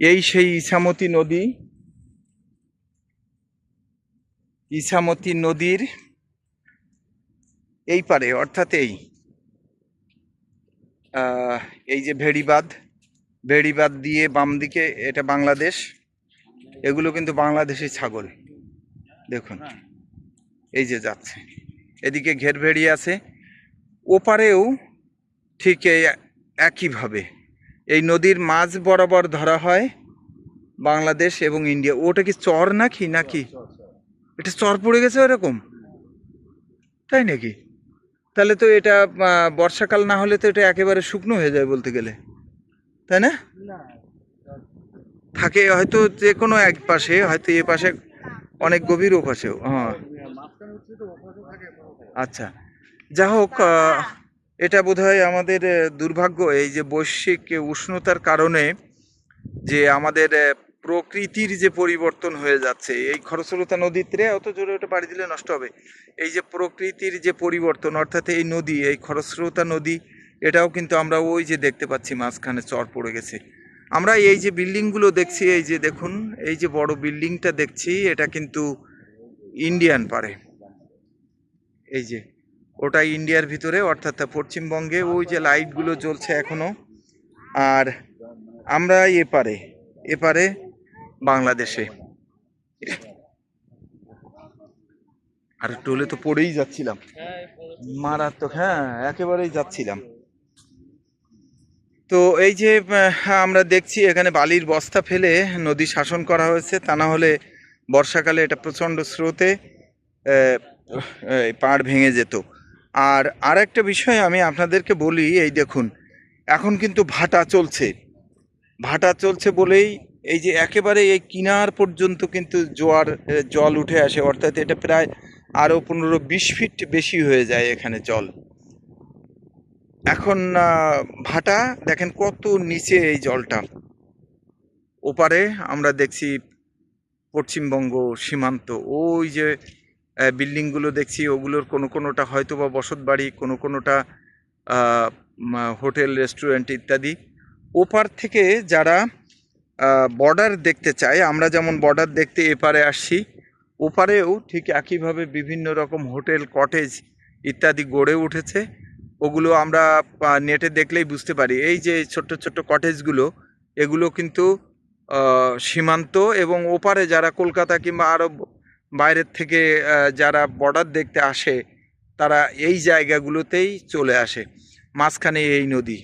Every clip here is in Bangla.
এই সেই ইছামতি নদী, ইছামতি নদীর এই পারে, অর্থাৎ এই এই যে ভেড়িবাঁধ ভেড়িবাঁধ দিয়ে বাম দিকে এটা বাংলাদেশ, এগুলো কিন্তু বাংলাদেশি ছাগল, দেখুন, এই যে যাচ্ছে, এদিকে ঘের ভেড়ি আছে, ওপারেও ঠিক একইভাবে এই নদীর মাঝ বরাবর ধরা হয় বাংলাদেশ এবং ইন্ডিয়া। ওটা কি চর নাকি? নাকি? এটা চর পড়ে গেছে ওরকম? তাই নাকি? তাহলে তো এটা বর্ষাকাল না হলে তো এটা একেবারে শুকনো হয়ে যায় বলতে গেলে। তাই না? থাকে হয়তো যে কোনো এক পাশে হয়তো এ পাশে অনেক গভীর ও পাশেও হ্যাঁ আচ্ছা। যা হোক এটা বোধহয় আমাদের দুর্ভাগ্য এই যে বৈশ্বিক উষ্ণতার কারণে যে আমাদের প্রকৃতির যে পরিবর্তন হয়ে যাচ্ছে, এই খরস্রোতা নদীতে অত জোরে ওটা বাড়ি দিলে নষ্ট হবে। এই যে প্রকৃতির যে পরিবর্তন, অর্থাৎ এই নদী, এই খরস্রোতা নদী, এটাও কিন্তু আমরা ওই যে দেখতে পাচ্ছি, মাঝখানে চর পড়ে গেছে। আমরা এই যে বিল্ডিংগুলো দেখছি, এই যে দেখুন, এই যে বড় বিল্ডিংটা দেখছি, এটা কিন্তু ইন্ডিয়ান পারে। এই যে ওটা ইন্ডিয়ার ভিতরে, অর্থাৎ পশ্চিমবঙ্গে ওই যে লাইটগুলো জ্বলছে এখনও আর আমরা এপারে এপারে বাংলাদেশে। আর টোলে তো পড়েই যাচ্ছিলাম। মারাত্মক হ্যাঁ একেবারেই যাচ্ছিলাম। তো এই যে আমরা দেখছি এখানে বালির বস্তা ফেলে নদী শাসন করা হয়েছে। তা না হলে বর্ষাকালে এটা প্রচণ্ড স্রোতে পাড় ভেঙে যেত। আর আর একটা বিষয় আমি আপনাদেরকে বলি, এই দেখুন, এখন কিন্তু ভাটা চলছে। ভাটা চলছে বলেই এই যে একেবারে এই কিনার পর্যন্ত কিন্তু জোয়ার জল উঠে আসে, অর্থাৎ এটা প্রায় আরও পনেরো বিশ ফিট বেশি হয়ে যায় এখানে জল। এখন ভাটা, দেখেন কত নিচে এই জলটা। ওপারে আমরা দেখছি পশ্চিমবঙ্গ সীমান্ত, ওই যে বিল্ডিংগুলো দেখছি, ওগুলোর কোনো কোনোটা হয়তো বা বসত বাড়ি, কোনো কোনোটা হোটেল, রেস্টুরেন্ট ইত্যাদি। ওপার থেকে যারা বর্ডার দেখতে চায়, আমরা যেমন বর্ডার দেখতে এপারে আসছি, ওপারেও ঠিক একইভাবে বিভিন্ন রকম হোটেল, কটেজ ইত্যাদি গড়ে উঠেছে। ওগুলো আমরা নেটে দেখলেই বুঝতে পারি। এই যে ছোট্ট ছোট্ট কটেজগুলো, এগুলো কিন্তু সীমান্ত এবং ওপারে যারা কলকাতা কিংবা আরও বাইরের থেকে যারা বর্ডার দেখতে আসে, তারা এই জায়গাগুলোতেই চলে আসে। মাঝখানে এই নদী।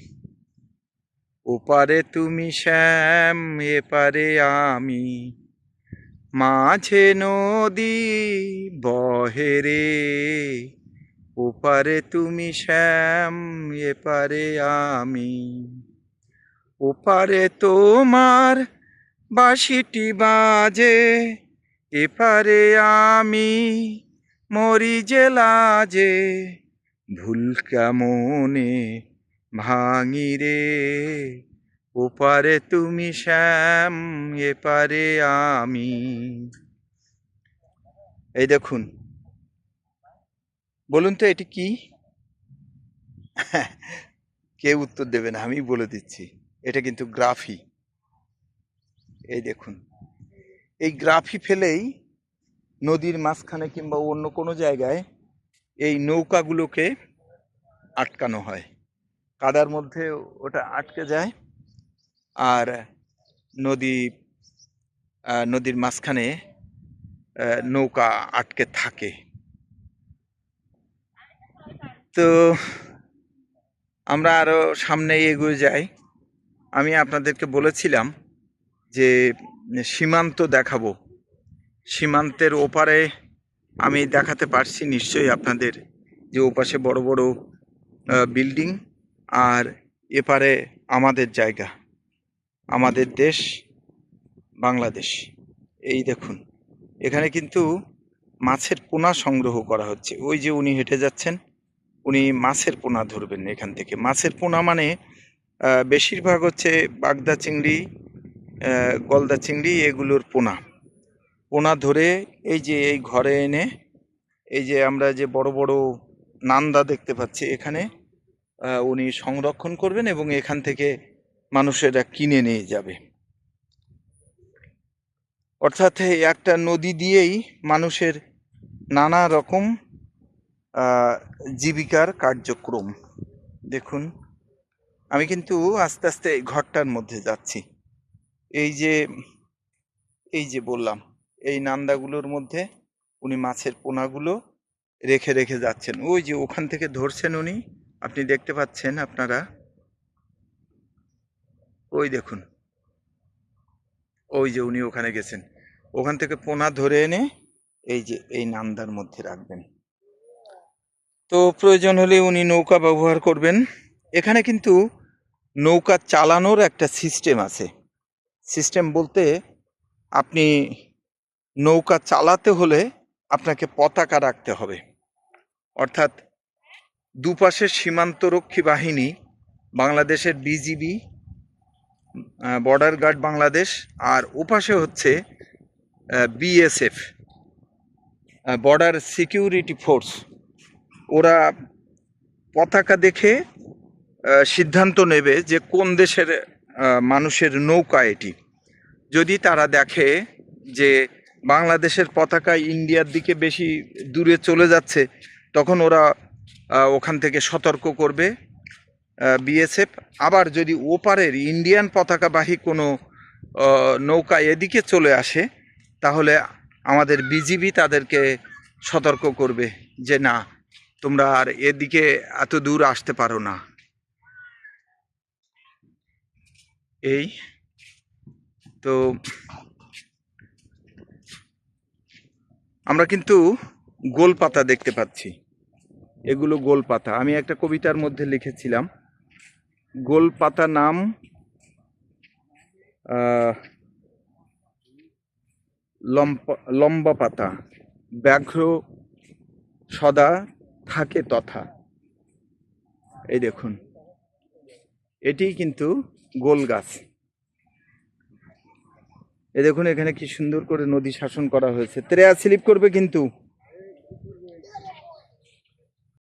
ওপারে তুমি শ্যাম, এপারে আমি। মাঝে নদী বহে রে। ওপারে তুমি শ্যাম, এপারে আমি। ওপারে তোমার বাঁশিটি বাজে। এপারে আমি মরি জেলা যে ভুল কেমনে ভাঙি রে? ওপারে তুমি শ্যাম, এপারে আমি। এই দেখুন। বলুন তো, এটি কি? কেউ উত্তর দেবে না, আমি বলে দিচ্ছি। এটা কিন্তু গ্রাফি। এই দেখুন। এই গ্রাফি ফেলেই নদীর মাঝখানে কিংবা অন্য কোনো জায়গায় এই নৌকাগুলোকে আটকানো হয়। কাদার মধ্যে ওটা আটকে যায় আর নদী নদীর মাঝখানে নৌকা আটকে থাকে। তো আমরা আরও সামনে এগিয়ে যাই। আমি আপনাদেরকে বলেছিলাম যে সীমান্ত দেখাবো। সীমান্তের ওপারে আমি দেখাতে পারছি নিশ্চয়ই আপনাদের যে ওপাশে বড় বড় বিল্ডিং আর এপারে আমাদের জায়গা, আমাদের দেশ, বাংলাদেশ। এই দেখুন, এখানে কিন্তু মাছের পোনা সংগ্রহ করা হচ্ছে। ওই যে উনি হেঁটে যাচ্ছেন, উনি মাছের পোনা ধরবেন এখান থেকে। মাছের পোনা মানে বেশিরভাগ হচ্ছে বাগদা চিংড়ি গলদা চিংড়ি, এগুলোর পোনা। পোনা ধরে এই যে এই ঘরে এনে, এই যে আমরা যে বড় বড় নান্দা দেখতে পাচ্ছি এখানে উনি সংরক্ষণ করবেন এবং এখান থেকে মানুষেরা কিনে নিয়ে যাবে। অর্থাৎ একটা নদী দিয়েই মানুষের নানা রকম জীবিকার কার্যক্রম। দেখুন, আমি কিন্তু আস্তে আস্তে ঘরটার মধ্যে যাচ্ছি। এই যে এই যে বললাম, এই নান্দাগুলোর মধ্যে উনি মাছের পোনাগুলো রেখে রেখে যাচ্ছেন। ওই যে ওখান থেকে ধরছেন উনি, আপনি দেখতে পাচ্ছেন আপনারা? ওই দেখুন। ওই যে উনি ওখানে গেছেন। ওখান থেকে পোনা ধরে এনে এই যে, এই নান্দার মধ্যে রাখবেন। তো প্রয়োজন হলে উনি নৌকা ব্যবহার করবেন। এখানে কিন্তু নৌকা চালানোর একটা সিস্টেম আছে। সিস্টেম বলতে আপনি নৌকা চালাতে হলে আপনাকে পতাকা রাখতে হবে। অর্থাৎ দুপাশের সীমান্তরক্ষী বাহিনী, বাংলাদেশের বিজিবি বর্ডার গার্ড বাংলাদেশ আর ওপাশে হচ্ছে বিএসএফ বর্ডার সিকিউরিটি ফোর্স। ওরা পতাকা দেখে সিদ্ধান্ত নেবে যে কোন দেশের মানুষের নৌকা এটি। যদি তারা দেখে যে বাংলাদেশের পতাকা ইন্ডিয়ার দিকে বেশি দূরে চলে যাচ্ছে, তখন ওরা ওখান থেকে সতর্ক করবে বিএসএফ। আবার যদি ওপারের ইন্ডিয়ান পতাকাবাহী কোনো নৌকা এদিকে চলে আসে, তাহলে আমাদের বিজিবি তাদেরকে সতর্ক করবে যে, না, তোমরা আর এদিকে এত দূর আসতে পারো না। এই, তো আমরা কিন্তু গোল পাতা দেখতে পাচ্ছি। এগুলো গোল পাতা। আমি একটা কবিতার মধ্যে লিখেছিলাম, গোল পাতা নাম লম্পা- লম্বা পাতা। ব্যাঘ্র সদা থাকে তথা। এই দেখুন। এটি কিন্তু গোল গাছ। এ দেখুন এখানে কি সুন্দর করে নদী শাসন করা হয়েছে। ত্রেয়া স্লিপ করবে কিন্তু।